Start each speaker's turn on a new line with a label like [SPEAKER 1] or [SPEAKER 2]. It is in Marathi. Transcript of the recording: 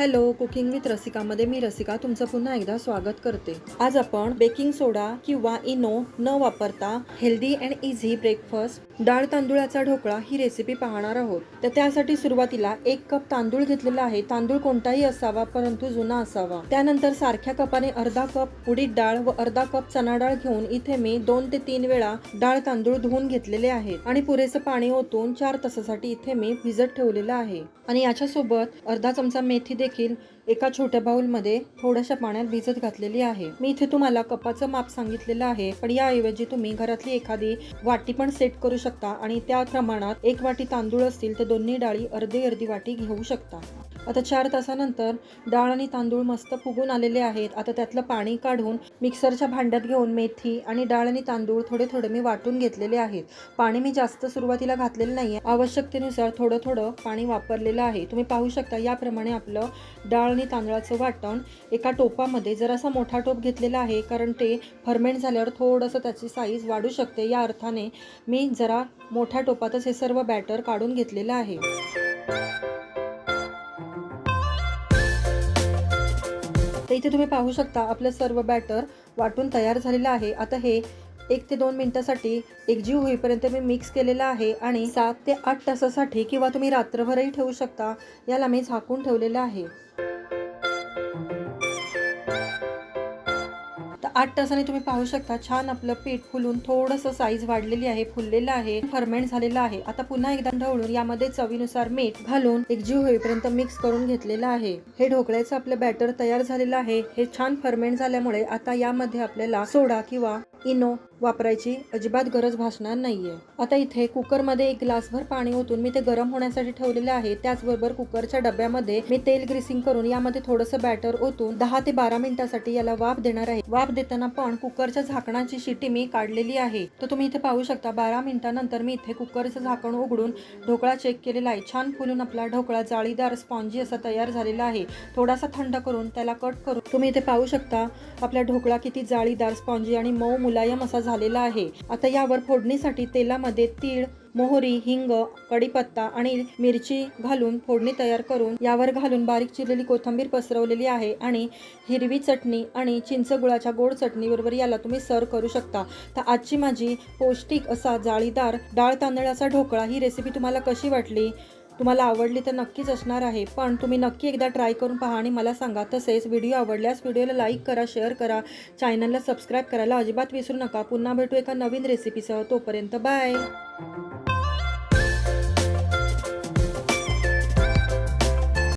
[SPEAKER 1] हॅलो कुकिंग विथ रसिकामध्ये मी रसिका तुमचं पुन्हा एकदा स्वागत करते. आज आपण बेकिंग सोडा किंवा इनो न वापरता हेल्दी अँड इझी ब्रेकफास्ट डाळ तांदूळाचा ढोकळा ही रेसिपी पाहणार आहोत. तर त्यासाठी सुरुवातीला एक कप तांदूळ घेतलेला आहे. तांदूळ कोणताही असावा परंतु जुना असावा. त्यानंतर सारख्या कपाने अर्धा कप उडीद डाळ व अर्धा कप चणा डाळ घेऊन इथे मी दोन ते तीन वेळा डाळ तांदूळ धुवून घेतलेले आहेत आणि पुरेसं पाणी ओतून चार तासासाठी इथे मी भिजत ठेवलेलं आहे. आणि याच्यासोबत अर्धा चमचा मेथी देखील एका छोट्या बाउलमध्ये थोड्याशा पाण्यात भिजत घातलेली आहे. मी इथे तुम्हाला कपाचं माप सांगितलेलं आहे पण याऐवजी तुम्ही घरातली एखादी वाटी पण सेट करू शकता आणि त्या प्रमाणात एक वाटी तांदूळ असतील तर दोन्ही डाळी अर्धी अर्धी वाटी घेऊ शकता. आता चार तासानंतर डाळ आणि तांदूळ मस्त फुगून आलेले आहेत. आता त्यातलं पाणी काढून मिक्सरच्या भांड्यात घेऊन मेथी आणि डाळ आणि तांदूळ थोडे थोडे मी वाटून घेतलेले आहेत. पाणी मी जास्त सुरुवातीला घातलेलं नाही आहे आवश्यकतेनुसार थोडं थोडं पाणी वापरलेलं आहे. तुम्ही पाहू शकता याप्रमाणे आपलं डाळ आणि तांदळाचं वाटण एका टोपामध्ये जरासा मोठा टोप घेतलेला आहे. कारण ते फर्मेंट झाल्यावर थोडंसं त्याची साईज वाढू शकते. या अर्थाने मी जरा मोठ्या टोपातच हे सर्व बॅटर काढून घेतलेलं आहे. आता इथे तुम्ही पाहू शकता आपलं सर्व बॅटर वाटून तयार झालेलं आहे. आता हे एक ते दोन मिनटासाठी एकजीव होईपर्यंत मी मिक्स केलेलं आहे आणि सात ते आठ तासासाठी किंवा तुम्ही रात्रभरही ठेवू शकता याला मी झाकून ठेवलेलं आहे. आठ तासाने तुम्ही पाहू शकता छान आपलं पीठ फुलून थोडंसं साईज वाढलेली आहे फुललेलं आहे फर्मेंट झालेलं आहे. आता पुन्हा एकदा ढवळून यामध्ये चवीनुसार मीठ घालून एकजीव होईपर्यंत मिक्स करून घेतलेलं आहे. हे ढोकळ्याचं आपलं बॅटर तयार झालेलं आहे. हे छान फर्मेंट झाल्यामुळे आता यामध्ये आपल्याला सोडा किंवा इनो वापरायची अजिबात गरज भासणार नाहीये. आता इथे कुकरमध्ये एक ग्लासभर पाणी ओतून मी ते गरम होण्यासाठी ठेवलेले आहे. त्याचबरोबर कुकरच्या डब्यामध्ये मी तेल ग्रीसिंग करून यामध्ये थोडंसं बॅटर ओतून दहा ते बारा मिनिटासाठी याला वाफ देणार आहे. वाफ देताना पण कुकरच्या झाकणाची शिटी मी काढलेली आहे. तर तुम्ही इथे पाहू शकता बारा मिनिटानंतर मी इथे कुकरचं झाकण उघडून ढोकळा चेक केलेला आहे. छान फुलून आपला ढोकळा जाळीदार स्पॉन्जी असा तयार झालेला आहे. थोडासा थंड करून त्याला कट करून तुम्ही इथे पाहू शकता आपला ढोकळा किती जाळीदार स्पॉन्जी आणि मऊ मुलायम असा झालेला आहे. आता यावर फोडणीसाठी तेलामध्ये तीळ मोहरी हिंग कढीपत्ता आणि मिरची घालून फोडणी तयार करून यावर घालून बारीक चिरलेली कोथिंबीर पसरवलेली आहे आणि हिरवी चटणी आणि चिंच गुळाच्या गोड चटणीबरोबर याला तुम्ही सर्व करू शकता. तर आजची माझी पौष्टिक असा जाळीदार डाळ तांदळाचा ढोकळा ही रेसिपी तुम्हाला कशी वाटली? तुम्हाला आवडली तर नक्कीच असणार आहे. पण तुम्ही नक्की एकदा ट्राय करून पहा आणि मला सांगा. तसेच व्हिडिओ आवडल्यास व्हिडिओला लाईक करा शेअर करा. चॅनलला सबस्क्राईब करायला अजिबात विसरू नका. पुन्हा भेटू एका नवीन रेसिपीसह तोपर्यंत बाय